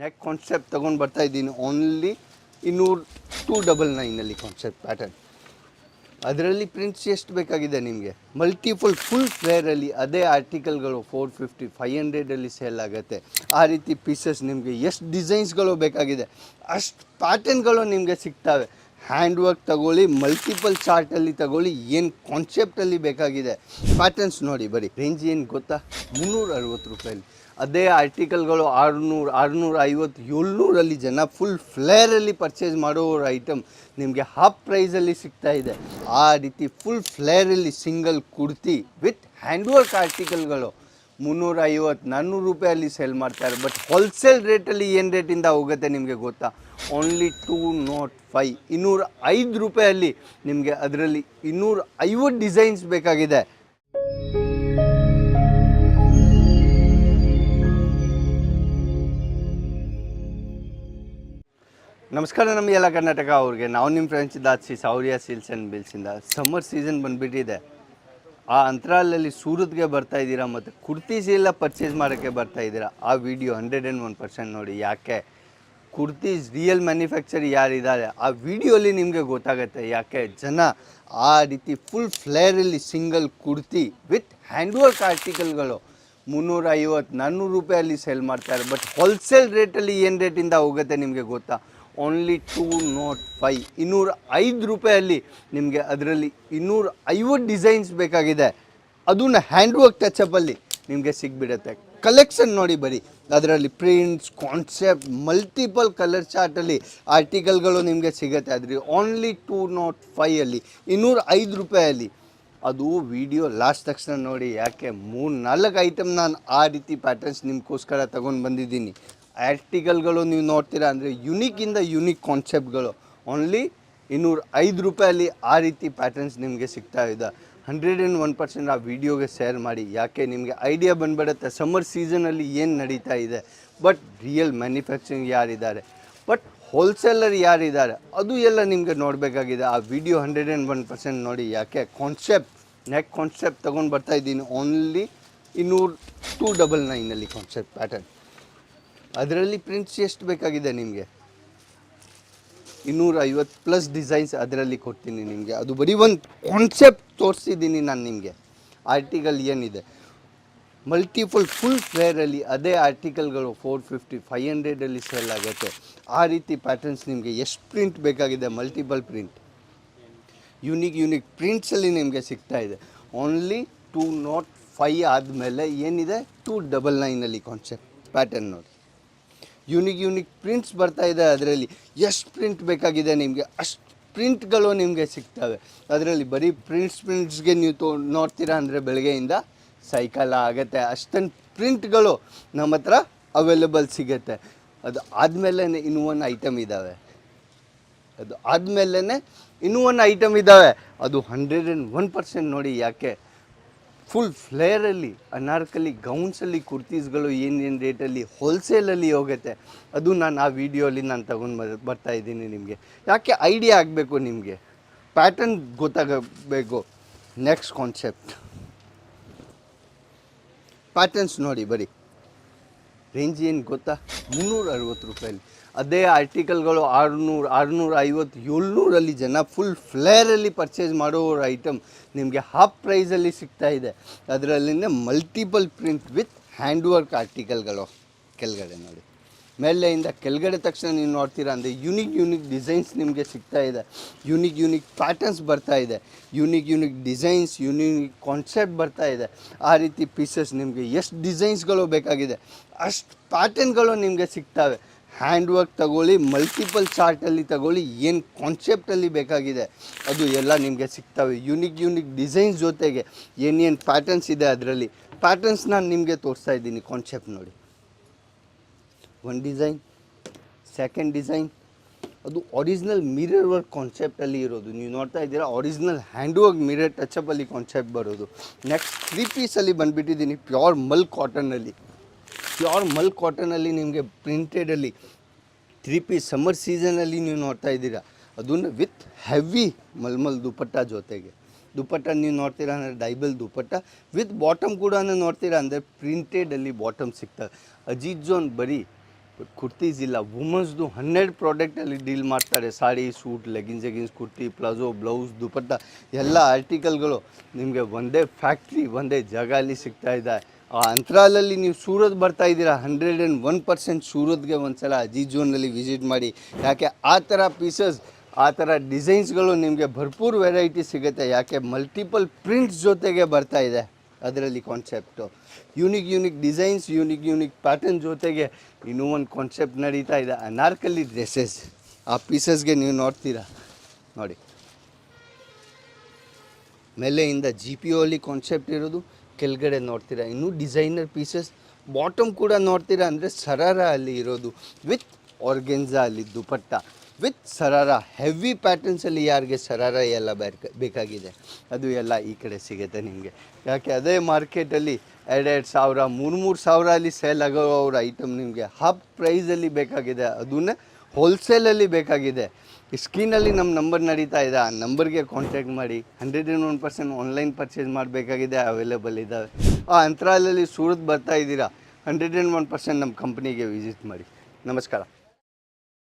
Neck concept ತೊಗೊಂಡು ಬರ್ತಾ ಇದ್ದೀನಿ. ಓನ್ಲಿ ಇನ್ನೂರು ಟೂ ಡಬಲ್ ನೈನಲ್ಲಿ ಕಾನ್ಸೆಪ್ಟ್ ಪ್ಯಾಟರ್ನ್ ಅದರಲ್ಲಿ ಪ್ರಿಂಟ್ಸ್ ಎಷ್ಟು ಬೇಕಾಗಿದೆ ನಿಮಗೆ? ಮಲ್ಟಿಪಲ್ ಫುಲ್ ಫ್ಲೇರಲ್ಲಿ ಅದೇ ಆರ್ಟಿಕಲ್ಗಳು ಫೋರ್ ಫಿಫ್ಟಿ ಫೈವ್ ಹಂಡ್ರೆಡಲ್ಲಿ ಸೇಲ್ ಆಗುತ್ತೆ. ಆ ರೀತಿ ಪೀಸಸ್ ನಿಮಗೆ ಎಷ್ಟು ಡಿಸೈನ್ಸ್ಗಳು ಬೇಕಾಗಿದೆ, ಅಷ್ಟು ಪ್ಯಾಟರ್ನ್ಗಳು ನಿಮಗೆ ಸಿಗ್ತವೆ. ಹ್ಯಾಂಡ್ ವರ್ಕ್ ತಗೊಳ್ಳಿ ಮಲ್ಟಿಪಲ್ ಚಾರ್ಟಲ್ಲಿ ತಗೊಳ್ಳಿ, ಏನು ಕಾನ್ಸೆಪ್ಟಲ್ಲಿ ಬೇಕಾಗಿದೆ. ಪ್ಯಾಟರ್ನ್ಸ್ ನೋಡಿ, ಬರೀ ರೇಂಜ್ ಏನು ಗೊತ್ತಾ? ಮುನ್ನೂರ ಅರವತ್ತು ರೂಪಾಯಲ್ಲಿ ಅದೇ ಆರ್ಟಿಕಲ್ಗಳು ಆರುನೂರು, ಆರುನೂರ ಐವತ್ತು, ಏಳ್ನೂರಲ್ಲಿ ಜನ ಫುಲ್ ಫ್ಲೇರಲ್ಲಿ ಪರ್ಚೇಸ್ ಮಾಡೋ ಐಟಮ್ ನಿಮಗೆ ಹಾಫ್ ಪ್ರೈಸಲ್ಲಿ ಸಿಗ್ತಾ ಇದೆ. ಆ ರೀತಿ full ಫ್ಲೇರಲ್ಲಿ single kurti with hand work ಆರ್ಟಿಕಲ್ಗಳು ಮುನ್ನೂರ ಐವತ್ತು ನಾನ್ನೂರು ರೂಪಾಯಲ್ಲಿ ಸೇಲ್ ಮಾಡ್ತಾರೆ ಬಟ್ ಹೋಲ್ಸೇಲ್ ರೇಟಲ್ಲಿ ಏನು ರೇಟಿಂದ ಹೋಗುತ್ತೆ ನಿಮಗೆ ಗೊತ್ತಾ? ಓನ್ಲಿ ಟೂ ನಾಟ್ ಫೈ ಇನ್ನೂರ ಐದು ರೂಪಾಯಲ್ಲಿ ನಿಮಗೆ ಅದರಲ್ಲಿ ಇನ್ನೂರ ಐವತ್ತು ಡಿಸೈನ್ಸ್ ಬೇಕಾಗಿದೆ. ನಮಸ್ಕಾರ ನಮ್ಮ ಎಲ್ಲ ಕರ್ನಾಟಕ ಅವ್ರಿಗೆ. ನಾವು ನಿಮ್ಮ ಫ್ರೆಂಡ್ಸ್ ದಾಸಿ ಸೌರ್ಯ ಸೀಲ್ಸ್ ಆ್ಯಂಡ್ ಬಿಲ್ಸಿಂದ ಸಮ್ಮರ್ ಸೀಸನ್ ಬಂದುಬಿಟ್ಟಿದೆ. ಆ ಅಂತರಾಲಲ್ಲಿ ಸೂರತ್ಗೆ ಬರ್ತಾ ಇದ್ದೀರಾ ಮತ್ತು ಕುರ್ತೀಸ್ ಎಲ್ಲ ಪರ್ಚೇಸ್ ಮಾಡೋಕ್ಕೆ ಬರ್ತಾ ಇದ್ದೀರಾ? ಆ video hundred and one percent ನೋಡಿ ಯಾಕೆ ಕುರ್ತೀಸ್ ರಿಯಲ್ ಮ್ಯಾನುಫ್ಯಾಕ್ಚರ್ ಯಾರಿದ್ದಾರೆ? ಆ ವಿಡಿಯೋಲಿ ನಿಮಗೆ ಗೊತ್ತಾಗುತ್ತೆ ಯಾಕೆ ಜನ ಆ ರೀತಿ full ಫ್ಲೇರಲ್ಲಿ single kurti with hand work ಆರ್ಟಿಕಲ್ಗಳು. ಮುನ್ನೂರ ಐವತ್ತು ನಾನ್ನೂರು ರೂಪಾಯಲ್ಲಿ ಸೇಲ್ ಮಾಡ್ತಾರೆ. ಬಟ್ ಹೋಲ್ಸೇಲ್ ರೇಟಲ್ಲಿ ಏನು ರೇಟಿಂದ ಹೋಗುತ್ತೆ ನಿಮಗೆ ಗೊತ್ತಾ? ಓನ್ಲಿ ಟೂ ನಾಟ್ ಫೈ ಇನ್ನೂರ ಐದು ರೂಪಾಯಲ್ಲಿ ನಿಮಗೆ ಅದರಲ್ಲಿ ಇನ್ನೂರ ಐವತ್ತು ಡಿಸೈನ್ಸ್ ಬೇಕಾಗಿದೆ ಅದನ್ನ ಹ್ಯಾಂಡ್ ವರ್ಕ್ ಟಚಪ್ಪಲ್ಲಿ ನಿಮಗೆ ಸಿಗ್ಬಿಡುತ್ತೆ. ಕಲೆಕ್ಷನ್ ನೋಡಿ ಬರೀ. ಅದರಲ್ಲಿ ಪ್ರಿಂಟ್ಸ್ ಕಾನ್ಸೆಪ್ಟ್ ಮಲ್ಟಿಪಲ್ ಕಲರ್ ಚಾರ್ಟಲ್ಲಿ ಆರ್ಟಿಕಲ್ಗಳು ನಿಮಗೆ ಸಿಗುತ್ತೆ. ಅದ್ರಿ ಓನ್ಲಿ ಟೂ ನಾಟ್ ಫೈಯಲ್ಲಿ ಇನ್ನೂರ ಐದು ರೂಪಾಯಲ್ಲಿ. ಅದು ವಿಡಿಯೋ ಲಾಸ್ಟ್ ತಕ್ಷಣ ನೋಡಿ ಯಾಕೆ ಮೂರು ನಾಲ್ಕು ಐಟಮ್ ನಾನು ಆ ರೀತಿ ಪ್ಯಾಟರ್ನ್ಸ್ ನಿಮಗೋಸ್ಕರ ತಗೊಂಡು ಬಂದಿದ್ದೀನಿ. ಆರ್ಟಿಕಲ್ಗಳು ನೀವು ನೋಡ್ತೀರಾ ಅಂದರೆ ಯುನೀಕಿಂದ ಯುನೀಕ್ ಕಾನ್ಸೆಪ್ಟ್ಗಳು ಓನ್ಲಿ ಇನ್ನೂರ ಐದು ರೂಪಾಯಲ್ಲಿ ಆ ರೀತಿ ಪ್ಯಾಟರ್ನ್ಸ್ ನಿಮಗೆ ಸಿಗ್ತಾ ಇದೆ. ಹಂಡ್ರೆಡ್ ಆ್ಯಂಡ್ ಒನ್ ಪರ್ಸೆಂಟ್ ಆ ವಿಡಿಯೋಗೆ ಶೇರ್ ಮಾಡಿ. ಯಾಕೆ? ನಿಮಗೆ ಐಡಿಯಾ ಬಂದ್ಬಿಡುತ್ತೆ. ಸಮ್ಮರ್ ಸೀಸನಲ್ಲಿ ಏನು ನಡೀತಾ ಇದೆ? ಬಟ್ ರಿಯಲ್ ಮ್ಯಾನುಫ್ಯಾಕ್ಚರಿಂಗ್ ಯಾರಿದ್ದಾರೆ? ಬಟ್ ಹೋಲ್ಸೇಲರ್ ಯಾರಿದ್ದಾರೆ? ಅದು ಎಲ್ಲ ನಿಮಗೆ ನೋಡಬೇಕಾಗಿದೆ. ಆ video hundred and one percent ನೋಡಿ. ಯಾಕೆ? ಕಾನ್ಸೆಪ್ಟ್ ನೆಕ್ ಕಾನ್ಸೆಪ್ಟ್ ತೊಗೊಂಡು ಬರ್ತಾ ಇದ್ದೀನಿ. ಓನ್ಲಿ ಇನ್ನೂರು ಟೂ ಡಬಲ್ ನೈನಲ್ಲಿ ಕಾನ್ಸೆಪ್ಟ್ ಪ್ಯಾಟರ್ನ್ ಅದರಲ್ಲಿ ಪ್ರಿಂಟ್ಸ್ ಎಷ್ಟು ಬೇಕಾಗಿದೆ ನಿಮಗೆ? ಇನ್ನೂರ ಐವತ್ತು ಪ್ಲಸ್ ಡಿಸೈನ್ಸ್ ಅದರಲ್ಲಿ ಕೊಡ್ತೀನಿ ನಿಮಗೆ. ಅದು ಬರೀ ಒಂದು ಕಾನ್ಸೆಪ್ಟ್ ತೋರಿಸಿದ್ದೀನಿ ನಾನು ನಿಮಗೆ. ಆರ್ಟಿಕಲ್ ಏನಿದೆ. ಮಲ್ಟಿಪಲ್ ಫುಲ್ ಫೇರಲ್ಲಿ ಅದೇ ಆರ್ಟಿಕಲ್ಗಳು ಫೋರ್ ಫಿಫ್ಟಿ ಫೈವ್ ಹಂಡ್ರೆಡಲ್ಲಿ ಸೇಲ್ ಆಗುತ್ತೆ. ಆ ರೀತಿ ಪ್ಯಾಟರ್ನ್ಸ್ ನಿಮಗೆ ಎಷ್ಟು ಪ್ರಿಂಟ್ ಬೇಕಾಗಿದೆ? ಮಲ್ಟಿಪಲ್ ಪ್ರಿಂಟ್ ಯುನಿಕ್ ಯುನಿಕ್ ಪ್ರಿಂಟ್ಸಲ್ಲಿ ನಿಮಗೆ ಸಿಗ್ತಾ ಇದೆ. ಓನ್ಲಿ ಟೂ ನಾಟ್ ಫೈ ಆದಮೇಲೆ ಏನಿದೆ? ಟೂ ಡಬಲ್ ನೈನಲ್ಲಿ ಕಾನ್ಸೆಪ್ಟ್ ಪ್ಯಾಟರ್ನ್ ನೋಡಿ. ಯುನಿಕ್ ಯುನಿಕ್ ಪ್ರಿಂಟ್ಸ್ ಬರ್ತಾ ಇದೆ ಅದರಲ್ಲಿ. ಎಷ್ಟು ಪ್ರಿಂಟ್ ಬೇಕಾಗಿದೆ ನಿಮಗೆ? ಅಷ್ಟು ಪ್ರಿಂಟ್ಗಳು ನಿಮಗೆ ಸಿಗ್ತವೆ. ಅದರಲ್ಲಿ ಬರೀ ಪ್ರಿಂಟ್ಸ್ ಪ್ರಿಂಟ್ಸ್ಗೆ ನೀವು ತೋ, ನೋಡ್ತೀರಾ ಅಂದರೆ ಬೆಳಗ್ಗೆಯಿಂದ ಸೈಕಲ್ ಆಗುತ್ತೆ. ಅಷ್ಟೊಂದು ಪ್ರಿಂಟ್ಗಳು ನಮ್ಮ ಹತ್ರ ಅವೈಲೇಬಲ್ ಸಿಗುತ್ತೆ. ಅದು ಆದಮೇಲೆ ಇನ್ನೂ ಒಂದು ಐಟಮ್ ಇದ್ದಾವೆ ಅದು ಆದಮೇಲೆ ಇನ್ನೂ ಒಂದು ಐಟಮ್ ಇದ್ದಾವೆ ಅದು ಹಂಡ್ರೆಡ್ ಆ್ಯಂಡ್ ಒನ್ ಪರ್ಸೆಂಟ್ ನೋಡಿ ಯಾಕೆ ಫುಲ್ ಫ್ಲೇರಲ್ಲಿ ಅನಾರ್ಕಲಿ ಗೌನ್ಸಲ್ಲಿ ಕುರ್ತೀಸ್ಗಳು ಏನೇನು ರೇಟಲ್ಲಿ ಹೋಲ್ಸೇಲಲ್ಲಿ ಹೋಗುತ್ತೆ, ಅದು ನಾನು ಆ ವಿಡಿಯೋಲಿ ನಾನು ತಗೊಂಡು ಬರ್, ಬರ್ತಾ ಇದ್ದೀನಿ ನಿಮಗೆ. ಯಾಕೆ ಐಡಿಯಾ ಆಗಬೇಕು ನಿಮಗೆ? ಪ್ಯಾಟರ್ನ್ ಗೊತ್ತಾಗಬೇಕು. ನೆಕ್ಸ್ಟ್ ಕಾನ್ಸೆಪ್ಟ್ ಪ್ಯಾಟರ್ನ್ಸ್ ನೋಡಿ, ಬರೀ. ರೇಂಜ್ ಏನು ಗೊತ್ತಾ? ಮುನ್ನೂರ ಅರವತ್ತು ರೂಪಾಯಲ್ಲಿ ಅದೇ ಆರ್ಟಿಕಲ್ಗಳು ಆರುನೂರು ಆರುನೂರ ಐವತ್ತು ಏಳ್ನೂರಲ್ಲಿ ಜನ ಫುಲ್ ಫ್ಲೇರಲ್ಲಿ ಪರ್ಚೇಸ್ ಮಾಡೋ ಐಟಮ್ ನಿಮಗೆ ಹಾಫ್ ಪ್ರೈಸಲ್ಲಿ ಸಿಗ್ತಾ ಇದೆ. ಅದರಲ್ಲಿಂದ multiple print with hand work ಆರ್ಟಿಕಲ್ಗಳು ಕೆಳಗಡೆ ನೋಡಿ. ಮೇಲೆಯಿಂದ ಕೆಳಗಡೆ ತಕ್ಷಣ ನೀವು ನೋಡ್ತೀರಾ ಅಂದರೆ ಯುನಿಕ್ ಯುನಿಕ್ ಡಿಸೈನ್ಸ್ ನಿಮಗೆ ಸಿಗ್ತಾ ಇದೆ. ಯುನಿಕ್ ಯುನಿಕ್ ಪ್ಯಾಟರ್ನ್ಸ್ ಬರ್ತಾ ಇದೆ. Unique unique designs unique concept ಬರ್ತಾ ಇದೆ. ಆ ರೀತಿ ಪೀಸಸ್ ನಿಮಗೆ ಎಷ್ಟು ಡಿಸೈನ್ಸ್ಗಳು ಬೇಕಾಗಿದೆ, ಅಷ್ಟು ಪ್ಯಾಟರ್ನ್ಗಳು ನಿಮಗೆ ಸಿಗ್ತವೆ. ಹ್ಯಾಂಡ್ ವರ್ಕ್ ತಗೊಳ್ಳಿ ಮಲ್ಟಿಪಲ್ ಚಾರ್ಟಲ್ಲಿ ತಗೊಳ್ಳಿ, ಏನು ಕಾನ್ಸೆಪ್ಟಲ್ಲಿ ಬೇಕಾಗಿದೆ, ಅದು ಎಲ್ಲ ನಿಮಗೆ ಸಿಗ್ತವೆ. ಯುನಿಕ್ ಯುನಿಕ್ ಡಿಸೈನ್ಸ್ ಜೊತೆಗೆ ಏನೇನು ಪ್ಯಾಟರ್ನ್ಸ್ ಇದೆ ಅದರಲ್ಲಿ ಪ್ಯಾಟರ್ನ್ಸ್ ನಾನು ನಿಮಗೆ ತೋರಿಸ್ತಾ ಇದ್ದೀನಿ ಕಾನ್ಸೆಪ್ಟ್ ನೋಡಿ. ಒನ್ ಡಿಸೈನ್ ಸೆಕೆಂಡ್ ಡಿಸೈನ್ ಅದು ಒರಿಜಿನಲ್ ಮಿರರ್ ವರ್ಕ್ ಕಾನ್ಸೆಪ್ಟಲ್ಲಿ ಇರೋದು. ನೀವು ನೋಡ್ತಾ ಇದ್ದೀರಾ ಒರಿಜಿನಲ್ ಹ್ಯಾಂಡ್ ವರ್ಕ್ ಮಿರರ್ ಟಚಪ್ಪಲ್ಲಿ ಕಾನ್ಸೆಪ್ಟ್ ಬರೋದು. ನೆಕ್ಸ್ಟ್ ತ್ರೀ ಪೀಸಲ್ಲಿ ಬಂದುಬಿಟ್ಟಿದ್ದೀನಿ ಪ್ಯೂರ್ ಮಲ್ ಕಾಟನಲ್ಲಿ ಪ್ಯೂರ್ ಮಲ್ ಕಾಟನಲ್ಲಿ ನಿಮಗೆ ಪ್ರಿಂಟೆಡಲ್ಲಿ ತ್ರೀ ಪೀಸ್ ಸಮ್ಮರ್ ಸೀಸನಲ್ಲಿ ನೀವು ನೋಡ್ತಾ ಇದ್ದೀರಾ. ಅದನ್ನು ವಿತ್ ಹೆವಿ ಮಲ್ಮಲ್ ದುಪಟ್ಟ ಜೊತೆಗೆ. ದುಪಟ್ಟ ನೀವು ನೋಡ್ತೀರಾ ಅಂದರೆ ಡೈಬಲ್ ದುಪಟ್ಟ ವಿತ್ ಬಾಟಮ್ ಕೂಡ ನೋಡ್ತೀರಾ ಅಂದರೆ ಪ್ರಿಂಟೆಡಲ್ಲಿ ಬಾಟಮ್ ಸಿಗ್ತದೆ ಅಜಿತ್ ಜೋನ್ ಬರೀ ಬಟ್ ಕುರ್ತೀಸ್ ಇಲ್ಲ ವುಮನ್ಸ್ದು ಹನ್ನೆರಡು ಪ್ರಾಡಕ್ಟಲ್ಲಿ ಡೀಲ್ ಮಾಡ್ತಾರೆ sari suit leggings jeggings kurti palazzo blouse dupatta ಎಲ್ಲ ಆರ್ಟಿಕಲ್ಗಳು ನಿಮಗೆ ಒಂದೇ ಫ್ಯಾಕ್ಟ್ರಿ ಒಂದೇ ಜಾಗ ಅಲ್ಲಿ ಸಿಗ್ತಾ ಇದೆ ಆ ಅಂತರಾಲಲ್ಲಿ ನೀವು ಸೂರತ್ ಬರ್ತಾ ಇದ್ದೀರಾ ಹಂಡ್ರೆಡ್ ಆ್ಯಂಡ್ ಒನ್ ಪರ್ಸೆಂಟ್ ಸೂರತ್ಗೆ ಒಂದ್ಸಲ ಅಜಿ ಝೋನಲ್ಲಿ ವಿಸಿಟ್ ಮಾಡಿ ಯಾಕೆ ಆ ಥರ ಪೀಸಸ್ ಆ ಥರ ಡಿಸೈನ್ಸ್ಗಳು ನಿಮಗೆ ಭರ್ಪೂರ್ ವೆರೈಟಿ ಸಿಗುತ್ತೆ ಯಾಕೆ ಮಲ್ಟಿಪಲ್ ಪ್ರಿಂಟ್ಸ್ ಜೊತೆಗೆ ಬರ್ತಾ ಇದೆ ಅದರಲ್ಲಿ concept unique unique designs unique unique pattern ಜೊತೆಗೆ ಇನ್ನೂ ಒಂದು ಕಾನ್ಸೆಪ್ಟ್ ನಡೀತಾ ಇದೆ. ಅನಾರ್ಕಲಿ ಡ್ರೆಸ್ಸಸ್ ಆ ಪೀಸಸ್ಗೆ ನೀವು ನೋಡ್ತೀರಾ? ನೋಡಿ. ಮೇಲೆಯಿಂದ ಜಿ ಪಿ ಅಲ್ಲಿ ಕಾನ್ಸೆಪ್ಟ್ ಇರೋದು, ಕೆಳಗಡೆ ನೋಡ್ತೀರಾ? ಇನ್ನೂ ಡಿಸೈನರ್ ಪೀಸಸ್ ಬಾಟಮ್ ಕೂಡ ನೋಡ್ತೀರಾ? ಅಂದರೆ ಸರಾರ ಅಲ್ಲಿ ಇರೋದು ವಿತ್ ಆರ್ಗೆನ್ಸಾ ಅಲ್ಲಿ ದುಪಟ್ಟ. ವಿತ್ ಸರಾರ ಹೆವಿ ಪ್ಯಾಟರ್ನ್ಸಲ್ಲಿ ಯಾರಿಗೆ ಸರಾರ ಎಲ್ಲ ಬೇಕ ಬೇಕಾಗಿದೆ, ಅದು ಎಲ್ಲ ಈ ಕಡೆ ಸಿಗುತ್ತೆ ನಿಮಗೆ. ಯಾಕೆ, ಅದೇ ಮಾರ್ಕೆಟಲ್ಲಿ ಎರಡೆರಡು ಸಾವಿರ ಮೂರು ಮೂರು ಸಾವಿರ ಅಲ್ಲಿ ಸೇಲ್ ಆಗೋ ಅವ್ರ ಐಟಮ್ ನಿಮಗೆ ಹಾಫ್ ಪ್ರೈಸಲ್ಲಿ ಬೇಕಾಗಿದೆ, ಅದನ್ನೇ ಹೋಲ್ಸೇಲಲ್ಲಿ ಬೇಕಾಗಿದೆ. ಈ ಸ್ಕ್ರೀನಲ್ಲಿ ನಮ್ಮ ನಂಬರ್ ನಡೀತಾ ಇದೆ, ಆ ನಂಬರ್ಗೆ ಕಾಂಟ್ಯಾಕ್ಟ್ ಮಾಡಿ hundred and one percent online purchase ಮಾಡಬೇಕಾಗಿದೆ ಅವೈಲೇಬಲ್ ಇದ್ದಾವೆ ಆ ಅಂತರಾಲಲ್ಲಿ ಸೂರತ್ ಬರ್ತಾ ಇದ್ದೀರಾ ಹಂಡ್ರೆಡ್ ಆ್ಯಂಡ್ ಒನ್ ಪರ್ಸೆಂಟ್ ನಮ್ಮ ಕಂಪ್ನಿಗೆ ವಿಸಿಟ್ ಮಾಡಿ. ನಮಸ್ಕಾರ.